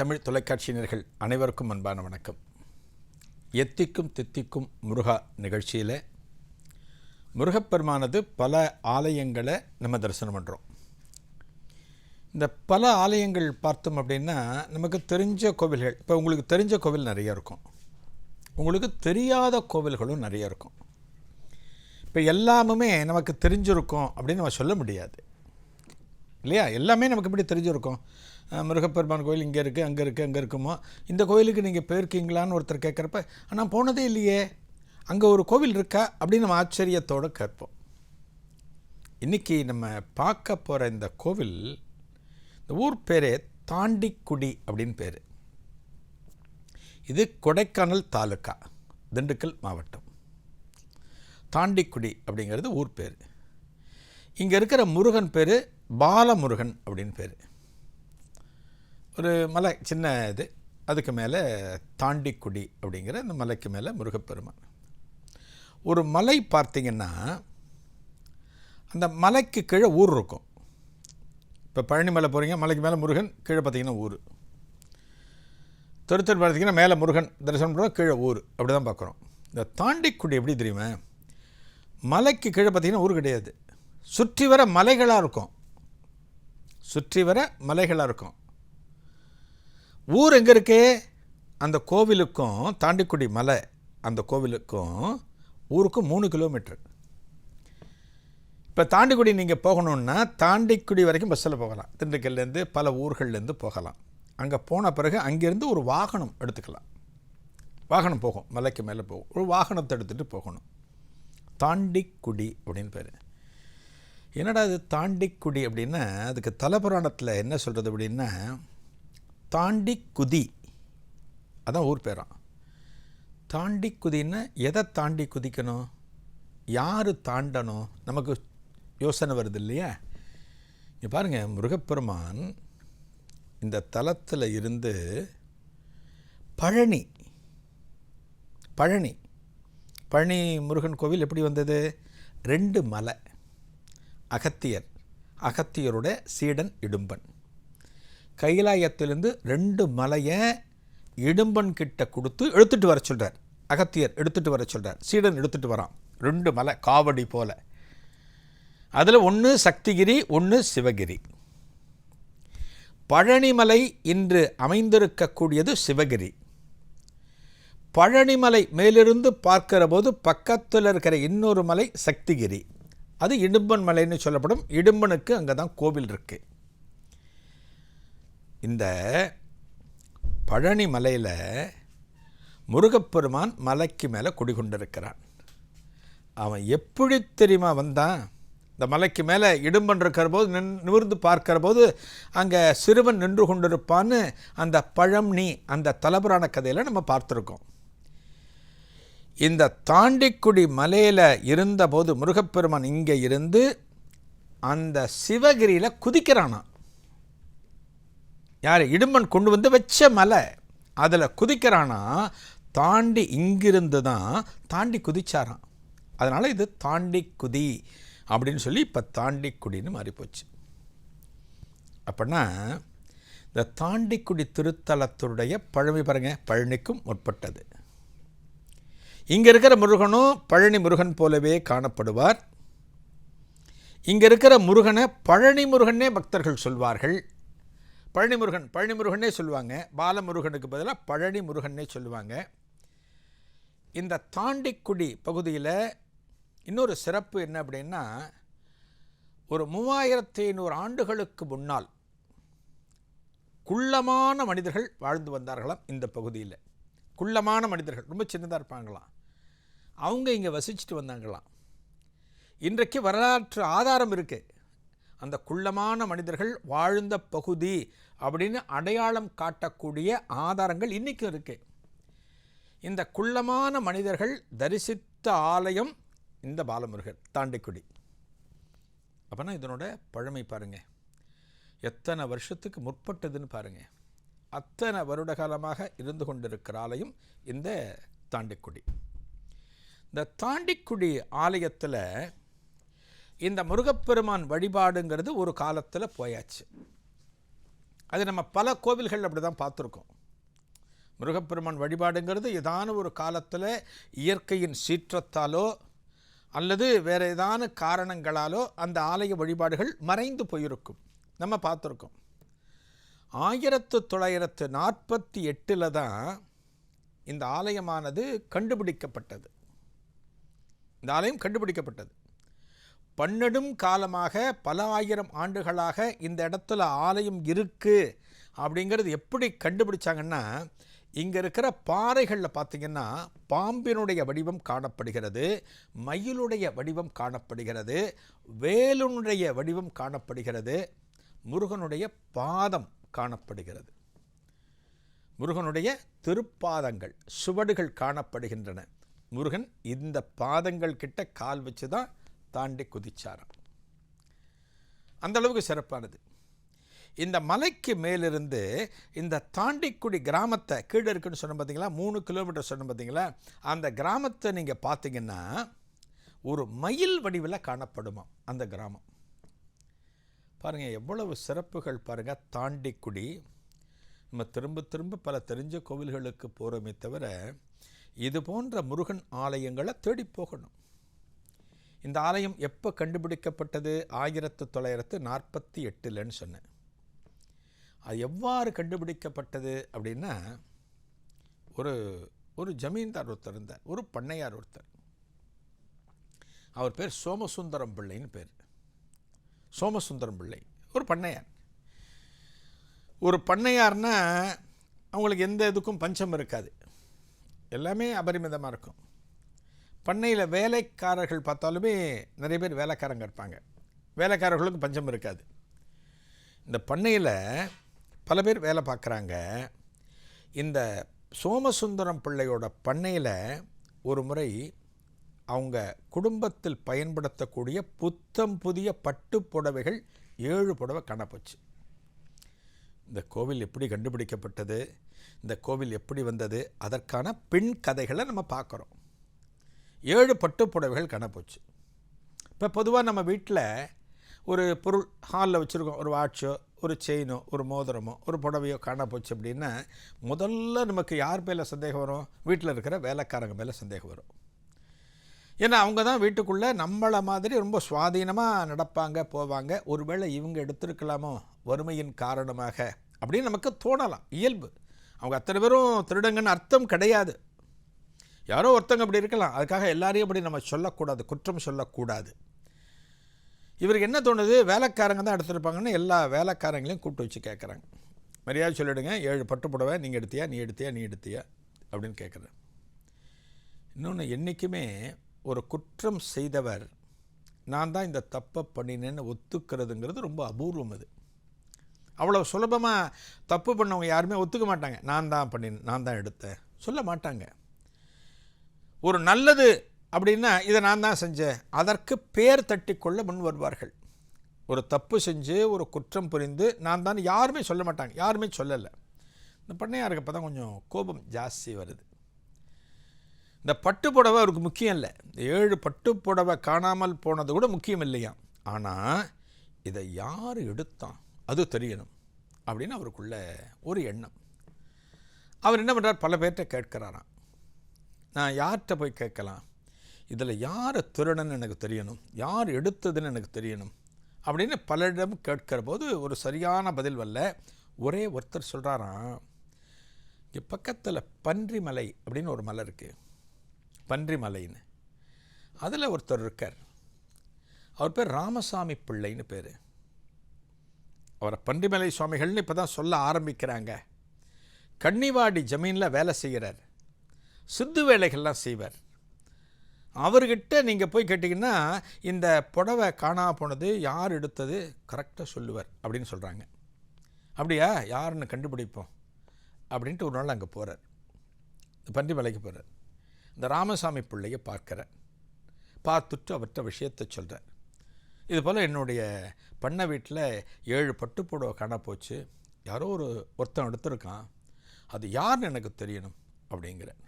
தமிழ் தொலைக்காட்சியினர்கள் அனைவருக்கும் அன்பான வணக்கம். எத்திக்கும் தித்திக்கும் முருகா நிகழ்ச்சியில் முருகப்பெருமானது பல ஆலயங்களை நம்ம தரிசனம் பண்ணுறோம் இந்த பல ஆலயங்கள் பார்த்தோம் அப்படின்னா நமக்கு தெரிஞ்ச கோவில்கள் இப்போ உங்களுக்கு தெரிஞ்ச கோவில் நிறைய இருக்கும். உங்களுக்கு தெரியாத கோவில்களும் நிறைய இருக்கும். இப்போ எல்லாமுமே நமக்கு தெரிஞ்சிருக்கும் அப்படின்னு நம்ம சொல்ல முடியாது. இல்லையா? எல்லாமே நமக்கு எப்படி தெரிஞ்சிருக்கும்? முருகப்பெருமான் கோயில் இங்கே இருக்குது அங்கே இருக்குது அங்கே இருக்குமோ? இந்த கோயிலுக்கு நீங்கள் போயிருக்கீங்களான்னு ஒருத்தர் கேட்குறப்ப ஆனால் போனதே இல்லையே. அங்கே ஒரு கோவில் இருக்கா? அப்படின்னு நம்ம ஆச்சரியத்தோடு கேட்போம். இன்றைக்கி நம்ம பார்க்க போகிற இந்த கோவில் இந்த ஊர் பேரே தாண்டிக்குடி அப்படின்னு பேர். இது கொடைக்கானல் தாலுக்கா திண்டுக்கல் மாவட்டம். தாண்டிக்குடி அப்படிங்கிறது ஊர் பேர். இங்கே இருக்கிற முருகன் பேர் பாலமுருகன் அப்படின்னு பேர். ஒரு மலை சின்ன இது. அதுக்கு மேலே தாண்டிக்குடி அப்படிங்கிற அந்த மலைக்கு மேலே முருகப்பெருமான். ஒரு மலை பார்த்திங்கன்னா அந்த மலைக்கு கீழே ஊர் இருக்கும். இப்போ பழனி மலை போகிறீங்க மலைக்கு மேலே முருகன் கீழே பார்த்தீங்கன்னா ஊர். திருத்தூர் பார்த்தீங்கன்னா மேலே முருகன் தரிசனம் பண்ணுறோம் கீழே ஊர். அப்படி தான் பார்க்குறோம். இந்த தாண்டிக்குடி எப்படி தெரியுமா? மலைக்கு கீழே பார்த்தீங்கன்னா ஊர் கிடையாது. சுற்றி வர மலைகளாக இருக்கும். சுற்றி வர மலைகளாக இருக்கும். ஊர் எங்கே இருக்கே? அந்த கோவிலுக்கும் தாண்டிக்குடி மலை அந்த கோவிலுக்கும் ஊருக்கும் மூணு கிலோமீட்ரு இப்போ தாண்டிக்குடி நீங்கள் போகணுன்னா தாண்டிக்குடி வரைக்கும் பஸ்ஸில் போகலாம். திண்டுக்கல்லேருந்து பல ஊர்கள்லேருந்து போகலாம். அங்கே போன பிறகு அங்கேருந்து ஒரு வாகனம் எடுத்துக்கலாம். வாகனம் போகும். மலைக்கு மேலே போகும். ஒரு வாகனத்தை எடுத்துகிட்டு போகணும். தாண்டிக்குடி அப்படின்னு பேர். என்னடா இது தாண்டிக்குடி அப்படின்னா அதுக்கு தலபுராணத்தில் என்ன சொல்கிறது அப்படின்னா தாண்டி குதி அதான் ஊர் பேராம் தாண்டி குதின்னா எதை தாண்டி குதிக்கணும்? யார் தாண்டணும்? நமக்கு யோசனை வருது இல்லையா? இங்கே பாருங்கள் முருகப்பெருமான் இந்த தலத்தில் இருந்து பழனி பழனி பழனி முருகன் கோவில் எப்படி வந்தது? ரெண்டு மலை அகத்தியர் அகத்தியரோட சீடன் இடும்பன். கைலாயத்திலிருந்து ரெண்டு மலையை இடும்பன் கிட்ட கொடுத்து எடுத்துட்டு வர சொல்கிறார் அகத்தியர் எடுத்துட்டு வர சொல்கிறார் சீடன் எடுத்துட்டு வரான். ரெண்டு மலை காவடி போல. அதில் ஒன்று சக்திகிரி ஒன்று சிவகிரி. பழனிமலை இன்று அமைந்திருக்கக்கூடியது சிவகிரி. பழனிமலை மேலிருந்து பார்க்கிற போது பக்கத்தில் இருக்கிற இன்னொரு மலை சக்திகிரி. அது இடும்பன் மலைன்னு சொல்லப்படும். இடும்பனுக்கு அங்கே தான் கோவில் இருக்குது இந்த பழனி மலையில் முருகப்பெருமான் மலைக்கு மேலே குடிகொண்டிருக்கிறான். அவன் எப்படி தெரியுமா வந்தான்? இந்த மலைக்கு மேலே இடும்பன் இருக்கிற போது நின் நிமிர்ந்து பார்க்கிற போது அங்கே சிறுவன் நின்று கொண்டிருப்பான்னு அந்த பழம்னி அந்த தலபுராண கதையில் நம்ம பார்த்துருக்கோம். இந்த தாண்டிக்குடி மலையில் இருந்தபோது முருகப்பெருமான் இங்கே இருந்து அந்த சிவகிரியில் குதிக்கிறானான் யார்? இடுமன் கொண்டு வந்து வச்ச மலை. அதில் குதிக்கிறானா? தாண்டி இங்கிருந்து தான் தாண்டி குதிச்சாராம். அதனால் இது தாண்டி குதி அப்படின்னு சொல்லி இப்போ தாண்டி குடின்னு மாறிப்போச்சு. அப்படின்னா இந்த தாண்டிக்குடி திருத்தலத்துடைய பழமை பாருங்க பழனிக்கும் முற்பட்டது. இங்கே இருக்கிற முருகனும் பழனி முருகன் போலவே காணப்படுவார். இங்கே இருக்கிற முருகனை பழனி முருகனே பக்தர்கள் சொல்வார்கள். பழனி முருகன் சொல்லுவாங்க. பாலமுருகனுக்கு பதிலாக பழனி முருகனே சொல்லுவாங்க. இந்த தாண்டிக்குடி பகுதியில் இன்னொரு சிறப்பு என்ன அப்படின்னா ஒரு மூவாயிரத்தி ஐநூறு ஆண்டுகளுக்கு முன்னால் குள்ளமான மனிதர்கள் வாழ்ந்து வந்தார்களாம் இந்த பகுதியில். குள்ளமான மனிதர்கள் ரொம்ப சின்னதாக இருப்பாங்களாம். அவங்க இங்கே வசிச்சுட்டு வந்தாங்களாம். இன்றைக்கு வரலாற்று ஆதாரம் இருக்குது அந்த குள்ளமான மனிதர்கள் வாழ்ந்த பகுதி அப்படின்னு அடையாளம் காட்டக்கூடிய ஆதாரங்கள் இன்றைக்கும் இருக்குது இந்த குள்ளமான மனிதர்கள் தரிசித்த ஆலயம் இந்த பாலமுருகர் தாண்டிக்குடி. அப்போனா இதனோட பழமை பாருங்கள் எத்தனை வருஷத்துக்கு முற்பட்டதுன்னு பாருங்கள் அத்தனை வருட காலமாக இருந்து கொண்டிருக்கிற ஆலயம் இந்த தாண்டிக்குடி. இந்த தாண்டிக்குடி ஆலயத்தில் இந்த முருகப்பெருமான் வழிபாடுங்கிறது ஒரு காலத்தில் போயாச்சு. அது நம்ம பல கோவில்கள் அப்படி தான் பார்த்துருக்கோம். முருகப்பெருமான் வழிபாடுங்கிறது ஏதான ஒரு காலத்தில் இயற்கையின் சீற்றத்தாலோ அல்லது வேறு ஏதான காரணங்களாலோ அந்த ஆலய வழிபாடுகள் மறைந்து போயிருக்கும். நம்ம பார்த்துருக்கோம். ஆயிரத்து தொள்ளாயிரத்து நாற்பத்தி எட்டில் தான் இந்த ஆலயமானது கண்டுபிடிக்கப்பட்டது. இந்த ஆலயம் கண்டுபிடிக்கப்பட்டது. பன்னெடும் காலமாக பல ஆயிரம் ஆண்டுகளாக இந்த இடத்துல ஆலயம் இருக்குது அப்படிங்கிறது எப்படி கண்டுபிடிச்சாங்கன்னா இங்கே இருக்கிற பாறைகளில் பார்த்திங்கன்னா பாம்பினுடைய வடிவம் காணப்படுகிறது மயிலுடைய வடிவம் காணப்படுகிறது வேலுனுடைய வடிவம் காணப்படுகிறது முருகனுடைய பாதம் காணப்படுகிறது. முருகனுடைய திருப்பாதங்கள் சுவடுகள் காணப்படுகின்றன. முருகன் இந்த பாதங்கள் கிட்ட கால் வச்சு தான் தாண்டி குதிச்சாராம். அந்த அளவுக்கு சிறப்பானது. இந்த மலைக்கு மேலிருந்து இந்த தாண்டிக்குடி கிராமத்தை கீழே இருக்குன்னு சொன்ன பார்த்தீங்களா? மூணு கிலோமீட்டர் சொன்ன பார்த்தீங்களா? அந்த கிராமத்தை நீங்கள் பார்த்தீங்கன்னா ஒரு மயில் வடிவில் காணப்படுமா அந்த கிராமம்? பாருங்கள் எவ்வளவு சிறப்புகள் பாருங்கள் தாண்டிக்குடி. நம்ம திரும்ப திரும்ப பல தெரிஞ்ச கோவில்களுக்கு போகிறோமே தவிர இது போன்ற முருகன் ஆலயங்களை தேடி போகணும். இந்த ஆலயம் எப்போ கண்டுபிடிக்கப்பட்டது? ஆயிரத்து தொள்ளாயிரத்து நாற்பத்தி எட்டுலன்னு சொன்னேன். அது எவ்வாறு கண்டுபிடிக்கப்பட்டது அப்படின்னா ஒரு ஒரு ஜமீன்தார் ஒருத்தர் இருந்தார் ஒரு பண்ணையார் ஒருத்தர். அவர் பேர் சோமசுந்தரம் பிள்ளைன்னு பேர். சோமசுந்தரம் பிள்ளை ஒரு பண்ணையார். ஒரு பண்ணையார்னா அவங்களுக்கு எந்த இதுக்கும் பஞ்சம் இருக்காது. எல்லாமே அபரிமிதமாக இருக்கும். பண்ணையில் வேலைக்காரர்கள் பார்த்தாலுமே நிறைய பேர் வேலைக்காரங்க இருப்பாங்க. வேலைக்காரர்களுக்கு பஞ்சம் இருக்காது. இந்த பண்ணையில் பல பேர் வேலை பார்க்குறாங்க. இந்த சோமசுந்தரம் பிள்ளையோட பண்ணையில் ஒரு முறை அவங்க குடும்பத்தில் பயன்படுத்தக்கூடிய புத்தம் புதிய பட்டு புடவைகள் ஏழு புடவை காணப்போச்சு இந்த கோவில் எப்படி கண்டுபிடிக்கப்பட்டது? இந்த கோவில் எப்படி வந்தது? அதற்கான பின் கதைகளை நம்ம பார்க்குறோம். ஏழு பட்டு புடவைகள் காணப்போச்சு இப்போ பொதுவாக நம்ம வீட்டில் ஒரு பொருள் ஹாலில் வச்சுருக்கோம். ஒரு வாட்சோ ஒரு செயினோ ஒரு மோதிரமோ ஒரு புடவையோ காண போச்சு அப்படின்னா முதல்ல நமக்கு யார் மேலே சந்தேகம் வரும்? வீட்டில் இருக்கிற வேலைக்காரங்க மேலே சந்தேகம் வரும். ஏன்னா அவங்க தான் வீட்டுக்குள்ளே நம்மளை மாதிரி ரொம்ப சுவாதீனமாக நடப்பாங்க போவாங்க. ஒருவேளை இவங்க எடுத்திருக்கலாமோ? வறுமையின் காரணமாக அப்படின்னு நமக்கு தோணலாம். இயல்பு. அவங்க அத்தனை பேரும் திருடங்கன்னு அர்த்தம் கிடையாது. யாரோ ஒருத்தங்க அப்படி இருக்கலாம். அதுக்காக எல்லாரையும் அப்படி நம்ம சொல்லக்கூடாது குற்றம் சொல்லக்கூடாது. இவருக்கு என்ன தோணுது? வேலைக்காரங்க தான் எடுத்திருப்பாங்கன்னு எல்லா வேலைக்காரங்களையும் கூப்பிட்டு வச்சு கேட்குறாங்க மரியாதை சொல்லிவிடுங்க ஏழு பட்டு புடவை நீங்கள் எடுத்தியா நீ எடுத்தியா நீ எடுத்தியா? அப்படின்னு கேட்குறேன் இன்னொன்று என்றைக்குமே ஒரு குற்றம் செய்தவர் நான் தான் இந்த தப்பை பண்ணினேன்னு ஒத்துக்கிறதுங்கிறது ரொம்ப அபூர்வம் அது. அவ்வளோ சுலபமாக தப்பு பண்ணவங்க யாருமே ஒத்துக்க மாட்டாங்க. நான் தான் பண்ணினேன் நான் தான் எடுத்தேன். சொல்ல மாட்டாங்க. ஒரு நல்லது அப்படின்னா இதை நான் தான் செஞ்சேன். அதற்கு பேர் தட்டி கொள்ள முன் வருவார்கள். ஒரு தப்பு செஞ்சு ஒரு குற்றம் புரிந்து நான் தான் யாருமே சொல்ல மாட்டாங்க. யாருமே சொல்லலை. இந்த பண்ணையாருக்கு அப்போ தான் கொஞ்சம் கோபம் ஜாஸ்தி வருது. இந்த பட்டு புடவை அவருக்கு முக்கியம் இல்லை. இந்த ஏழு பட்டு புடவை காணாமல் போனது கூட முக்கியம் இல்லையா? ஆனால் இதை யார் எடுத்தான்? அது தெரியணும். அப்படின்னு அவருக்குள்ள ஒரு எண்ணம். அவர் என்ன பண்ணுறார் பல பேர்கிட்ட கேட்கிறாராம். நான் யார்கிட்ட போய் கேட்கலாம்? இதில் யார் திருடன்னு எனக்கு தெரியணும். யார் எடுத்ததுன்னு எனக்கு தெரியணும். அப்படின்னு பலரிடம் கேட்கிற போது ஒரு சரியான பதில் வரல. ஒரே ஒருத்தர் சொல்கிறாராம் இங்கே பக்கத்தில் பன்றிமலை அப்படின்னு ஒரு மலை இருக்குது பன்றிமலைன்னு. அதில் ஒருத்தர் இருக்கார். அவர் பேர் ராமசாமி பிள்ளைன்னு பேர். அவரை பன்றிமலை சுவாமிகள்னு இப்போ தான் சொல்ல ஆரம்பிக்கிறாங்க. கன்னிவாடி ஜமீனில் வேலை செய்கிறார். சித்து வேலைகள்லாம் செய்வார். அவர்கிட்ட நீங்கள் போய் கேட்டிங்கன்னா இந்த புடவை காணா போனது யார் எடுத்தது கரெக்டாக சொல்லுவார் அப்படின்னு சொல்கிறாங்க அப்படியா? யாருன்னு கண்டுபிடிப்போம் அப்படின்ட்டு ஒரு நாள் அங்கே போகிறார் இந்த பன்றிமலைக்கு போகிறார் இந்த ராமசாமி பிள்ளையை பார்க்குறார். பார்த்துட்டு அவர்கிட்ட விஷயத்தை சொல்கிறார் இது போல் என்னுடைய பண்ண வீட்டில் ஏழு பட்டு புடவை காண போச்சு. யாரோ ஒரு ஒருத்தன் எடுத்திருக்கான். அது யாருன்னு எனக்கு தெரியணும் அப்படிங்கிறேன்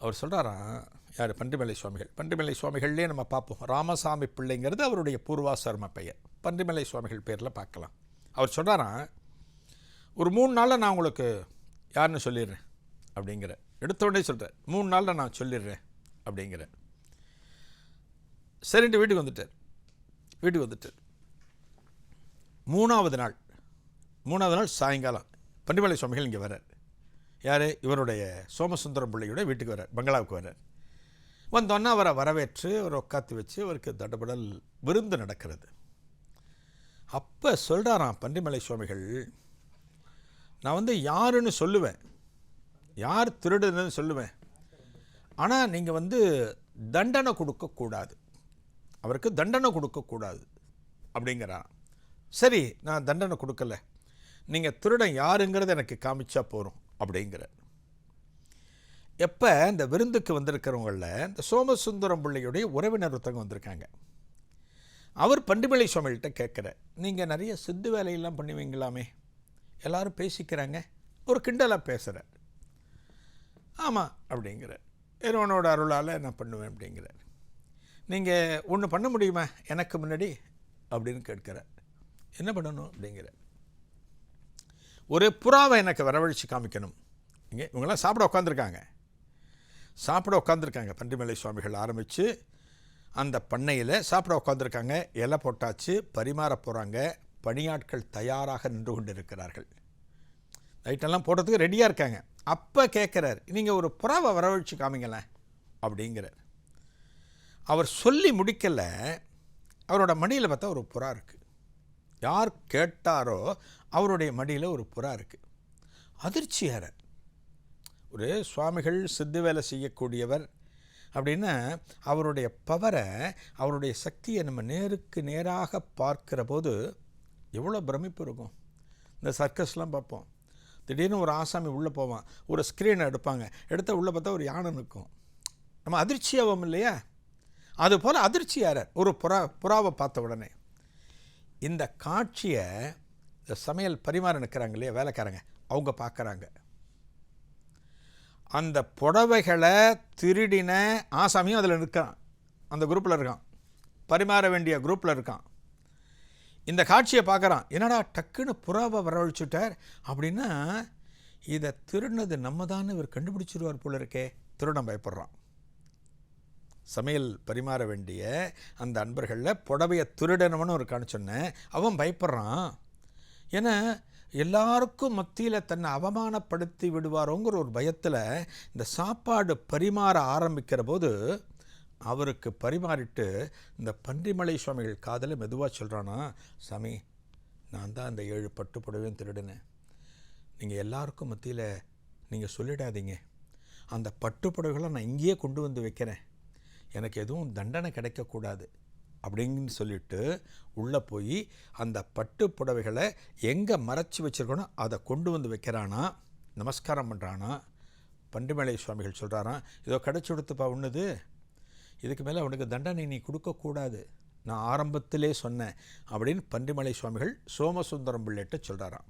அவர் சொல்கிறாராம் யார்? பன்றிமலை சுவாமிகள். பன்றிமலை சுவாமிகள்லேயே நம்ம பார்ப்போம். ராமசாமி பிள்ளைங்கிறது அவருடைய பூர்வாசர்ம பெயர். பன்றிமலை சுவாமிகள் பேரில் பார்க்கலாம். அவர் சொல்கிறாராம் ஒரு மூணு நாளில் நான் உங்களுக்கு யாருன்னு சொல்லிடுறேன். அப்படிங்கிற. எடுத்த உடனே சொல்கிறேன் மூணு நாளில் நான் சொல்லிடுறேன். அப்படிங்கிற. சரின்ட்டு வீட்டுக்கு வந்துட்டார். வீட்டுக்கு வந்துட்டார். மூணாவது நாள். மூணாவது நாள் சாயங்காலம். பண்டிமலை சுவாமிகள் இங்கே வரார் யார்? இவருடைய சோமசுந்தரம் பிள்ளையோட வீட்டுக்கு வரார் பங்களாவுக்கு வரார் வந்தோன்னே அவரை வரவேற்று அவரை உட்காந்து வச்சு அவருக்கு தடபடல் விருந்து நடக்கிறது. அப்போ சொல்கிறாராம் பன்றிமலை சுவாமிகள் நான் வந்து யாருன்னு சொல்லுவேன். யார் திருடுன்னு சொல்லுவேன். ஆனால் நீங்கள் வந்து தண்டனை கொடுக்கக்கூடாது அவருக்கு தண்டனை கொடுக்கக்கூடாது அப்படிங்கிறான் சரி நான் தண்டனை கொடுக்கல. நீங்கள் திருடன் யாருங்கிறத எனக்கு காமிச்சா போகிறோம் அப்படிங்கிற எப்போ இந்த விருந்துக்கு வந்திருக்கிறவங்களில் இந்த சோமசுந்தரம் பிள்ளையுடைய உறவினர் ஒருத்தவங்க வந்திருக்காங்க. அவர் பண்டிமலை சுவாமிகிட்ட கேட்குற நீங்கள் நிறைய சித்து வேலையெல்லாம் பண்ணுவீங்களாமே? எல்லாரும் பேசிக்கிறாங்க. ஒரு கிண்டலாக பேசுகிறார் ஆமாம் அப்படிங்கிற இறைவனோட அருளால் நான் பண்ணுவேன் அப்படிங்கிறார். நீங்கள் ஒன்று பண்ண முடியுமா? எனக்கு முன்னாடி? அப்படின்னு கேட்குறார். என்ன பண்ணணும்? அப்படிங்கிற ஒரு புறாவை எனக்கு வரவழைச்சு காமிக்கணும். இங்கே இவங்கெல்லாம் சாப்பிட உட்காந்துருக்காங்க சாப்பிட உட்காந்துருக்காங்க பண்டிமலை சுவாமிகள் ஆரம்பித்து அந்த பண்ணையில் சாப்பிட உட்காந்துருக்காங்க இலை போட்டாச்சு பரிமாற போகிறாங்க பணியாட்கள் தயாராக நின்று கொண்டு இருக்கிறார்கள் லைட்டெல்லாம் போடுறதுக்கு ரெடியாக இருக்காங்க. அப்போ கேட்குறார் நீங்கள் ஒரு புறாவை வரவழைச்சு காமிங்களேன் அப்படிங்கிறார். அவர் சொல்லி முடிக்கலை. அவரோட மடியில் பார்த்தா ஒரு புறா இருக்குது யார் கேட்டாரோ அவருடைய மடியில் ஒரு புறா இருக்குது அதிர்ச்சியார ஒரு சுவாமிகள் சித்து வேலை செய்யக்கூடியவர் அப்படின்னா அவருடைய பவரை அவருடைய சக்தியை நம்ம நேருக்கு நேராக பார்க்கிற போது எவ்வளோ பிரமிப்பு இருக்கும். இந்த சர்க்கஸ்லாம் பார்ப்போம். திடீர்னு ஒரு ஆசாமி உள்ளே போவான். ஒரு ஸ்க்ரீனை எடுப்பாங்க. எடுத்த உள்ளே பார்த்தா ஒரு யானை நிற்கும். நம்ம அதிர்ச்சியாகும் இல்லையா? அது போல் அதிர்ச்சியாரர். ஒரு புறா புறாவை பார்த்த உடனே. இந்த காட்சியை இந்த சமையல் பரிமாற நிற்கிறாங்க இல்லையா வேலைக்காரங்க? அவங்க பார்க்குறாங்க. அந்த புடவைகளை திருடின ஆசாமியும் அதில் இருக்கான் அந்த குரூப்பில் இருக்கான். பரிமாற வேண்டிய குரூப்பில் இருக்கான். இந்த காட்சியை பார்க்குறான். என்னடா டக்குன்னு புறாவை வரவழைச்சுட்டார் அப்படின்னா இதை திருடினது நம்ம தான் இவர் கண்டுபிடிச்சிருவார் போல இருக்கே திருடன் பயப்படுறான். சமையல் பரிமாற வேண்டிய அந்த அன்பர்களில் புடவையை திருடணும்னு ஒரு காண சொன்னேன். அவன் பயப்படுறான். ஏன்னா எல்லாருக்கும் மத்தியில் தன்னை அவமானப்படுத்தி விடுவாரோங்கிற ஒரு பயத்தில் இந்த சாப்பாடு பரிமாற ஆரம்பிக்கிற போது அவருக்கு பரிமாறிட்டு இந்த பன்றிமலை சுவாமிகள் காதில் மெதுவாக சொல்கிறானா சாமி நான் தான் அந்த ஏழு பட்டு புடவையும் திருடினேன். நீங்கள் எல்லாருக்கும் மத்தியில் நீங்கள் சொல்லிடாதீங்க. அந்த பட்டு புடவைகளை நான் இங்கேயே கொண்டு வந்து வைக்கிறேன். எனக்கு எதுவும் தண்டனை கிடைக்கக்கூடாது. அப்படின்னு சொல்லிட்டு உள்ளே போய் அந்த பட்டு புடவைகளை எங்கே மறைச்சி வச்சுருக்கணும் அதை கொண்டு வந்து வைக்கிறானா நமஸ்காரம் பண்ணுறானா பண்டுமலை சுவாமிகள் சொல்கிறாராம் இதோ கிடச்சி கொடுத்துப்பா உண்ணுது. இதுக்கு மேலே அவனுக்கு தண்டனை நீ கொடுக்கக்கூடாது நான் ஆரம்பத்திலே சொன்னேன் அப்படின்னு பன்றிமலை சுவாமிகள் சோமசுந்தரம் பிள்ளைட்டு சொல்கிறாராம்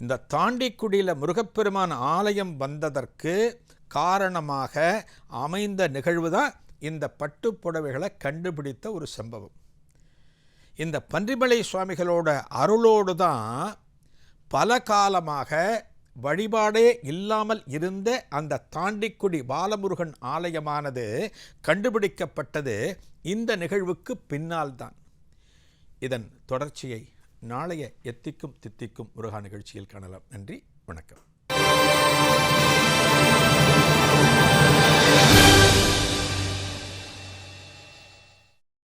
இந்த தாண்டிக்குடியில் முருகப்பெருமான் ஆலயம் வந்ததற்கு காரணமாக அமைந்த நிகழ்வு தான் இந்த பட்டு புடவைகளை கண்டுபிடித்த ஒரு சம்பவம். இந்த பன்றிமலை சுவாமிகளோட அருளோடு தான் பல காலமாக வழிபாடே இல்லாமல் இருந்த அந்த தாண்டிக்குடி பாலமுருகன் ஆலயமானது கண்டுபிடிக்கப்பட்டது இந்த நிகழ்வுக்கு பின்னால் தான். இதன் தொடர்ச்சியை நாளைய எத்திக்கும் தித்திக்கும் முருகா நிகழ்ச்சியில் காணலாம். நன்றி வணக்கம்.